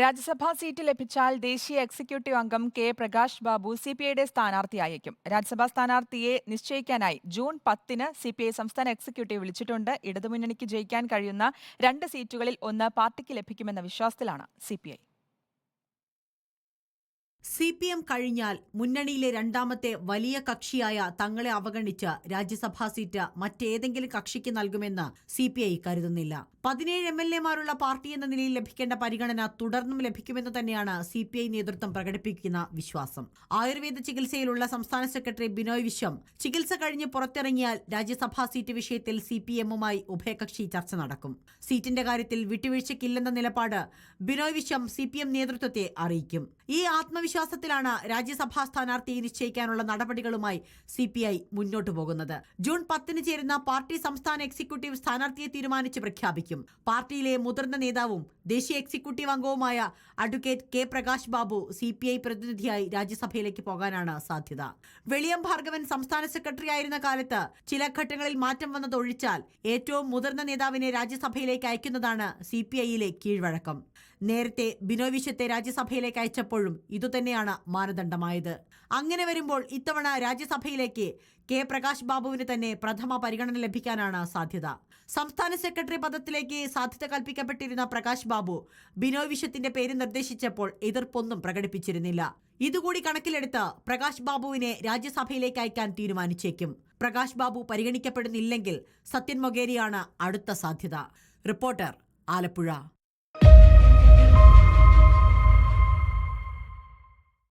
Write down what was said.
രാജ്യസഭാ seat ലഭിച്ചാൽ ദേശീയ executive അംഗം K Prakash Babu C P ഐയുടെ സ്ഥാനാർത്ഥിയായേക്കും. രാജ്യസഭാ സ്ഥാനാർത്ഥിയെ നിശ്ചയിക്കാനായി ജൂൺ പത്തിന് സി പി ഐ സംസ്ഥാന എക്സിക്യൂട്ടീവ് വിളിച്ചിട്ടുണ്ട്. ഇടതുമുന്നണിക്ക് ജയിക്കാൻ കഴിയുന്ന രണ്ട് സീറ്റുകളിൽ ഒന്ന് പാർട്ടിക്ക് ലഭിക്കുമെന്ന വിശ്വാസത്തിലാണ് C P I C P M കഴിഞ്ഞാൽ മുന്നണിയിലെ രണ്ടാമത്തെ വലിയ കക്ഷിയായ തങ്ങളെ അവഗണിച്ച് രാജ്യസഭാ സീറ്റ് മറ്റേതെങ്കിലും കക്ഷിക്ക് നൽകുമെന്ന് സി പി ഐ കരുതുന്നില്ല. പതിനേഴ് എം എൽ എമാരുള്ള പാർട്ടി എന്ന നിലയിൽ ലഭിക്കേണ്ട പരിഗണന തുടർന്നും ലഭിക്കുമെന്ന് തന്നെയാണ് സി പി ഐ നേതൃത്വം പ്രകടിപ്പിക്കുന്ന വിശ്വാസം. ആയുർവേദ ചികിത്സയിലുള്ള സംസ്ഥാന സെക്രട്ടറി ബിനോയ് വിശ്വം ചികിത്സ കഴിഞ്ഞ് പുറത്തിറങ്ങിയാൽ രാജ്യസഭാ സീറ്റ് വിഷയത്തിൽ സി പി എമ്മുമായി ഉഭയകക്ഷി ചർച്ച നടക്കും. സീറ്റിന്റെ കാര്യത്തിൽ വിട്ടുവീഴ്ചയ്ക്കില്ലെന്ന നിലപാട് Binoy Viswam C P M നേതൃത്വത്തെ അറിയിക്കും. ഈ ആത്മവിശ്വാസത്തിലാണ് രാജ്യസഭാ സ്ഥാനാർത്ഥിയെ നിശ്ചയിക്കാനുള്ള നടപടികളുമായി സി പി ഐ മുന്നോട്ടു പോകുന്നത്. ജൂൺ പത്തിന് ചേരുന്ന പാർട്ടി സംസ്ഥാന എക്സിക്യൂട്ടീവ് സ്ഥാനാർത്ഥിയെ തീരുമാനിച്ച് പ്രഖ്യാപിക്കും. പാർട്ടിയിലെ മുതിർന്ന നേതാവും ദേശീയ എക്സിക്യൂട്ടീവ് അംഗവുമായ advocate K Prakash Babu C P I പ്രതിനിധിയായി രാജ്യസഭയിലേക്ക് പോകാനാണ് സാധ്യത. വെളിയം ഭാർഗവൻ സംസ്ഥാന സെക്രട്ടറി ആയിരുന്ന കാലത്ത് ചില ഘട്ടങ്ങളിൽ മാറ്റം വന്നതൊഴിച്ചാൽ ഏറ്റവും മുതിർന്ന നേതാവിനെ രാജ്യസഭയിലേക്ക് അയക്കുന്നതാണ് സി പി ഐയിലെ കീഴ്വഴക്കം. നേരത്തെ ബിനോയ് വിശ്വത്തെ രാജ്യസഭയിലേക്ക് അയച്ചപ്പോഴും ഇതുതന്നെയാണ് മാനദണ്ഡമായത്. അങ്ങനെ വരുമ്പോൾ ഇത്തവണ രാജ്യസഭയിലേക്ക് കെ പ്രകാശ് ബാബുവിന് തന്നെ പ്രഥമ പരിഗണന ലഭിക്കാനാണ് സാധ്യത. സംസ്ഥാന സെക്രട്ടറി പദത്തിലേക്ക് സാധ്യത കൽപ്പിക്കപ്പെട്ടിരുന്ന പ്രകാശ് ബാബു ബിനോയ് വിശ്വത്തിന്റെ പേര് നിർദ്ദേശിച്ചപ്പോൾ എതിർപ്പൊന്നും പ്രകടിപ്പിച്ചിരുന്നില്ല. ഇതുകൂടി കണക്കിലെടുത്ത് പ്രകാശ് ബാബുവിനെ രാജ്യസഭയിലേക്ക് അയക്കാൻ തീരുമാനിച്ചേക്കും. പ്രകാശ് ബാബു പരിഗണിക്കപ്പെടുന്നില്ലെങ്കിൽ സത്യൻ മൊഗേരിയാണ് അടുത്ത സാധ്യത. റിപ്പോർട്ടർ ആലപ്പുഴ.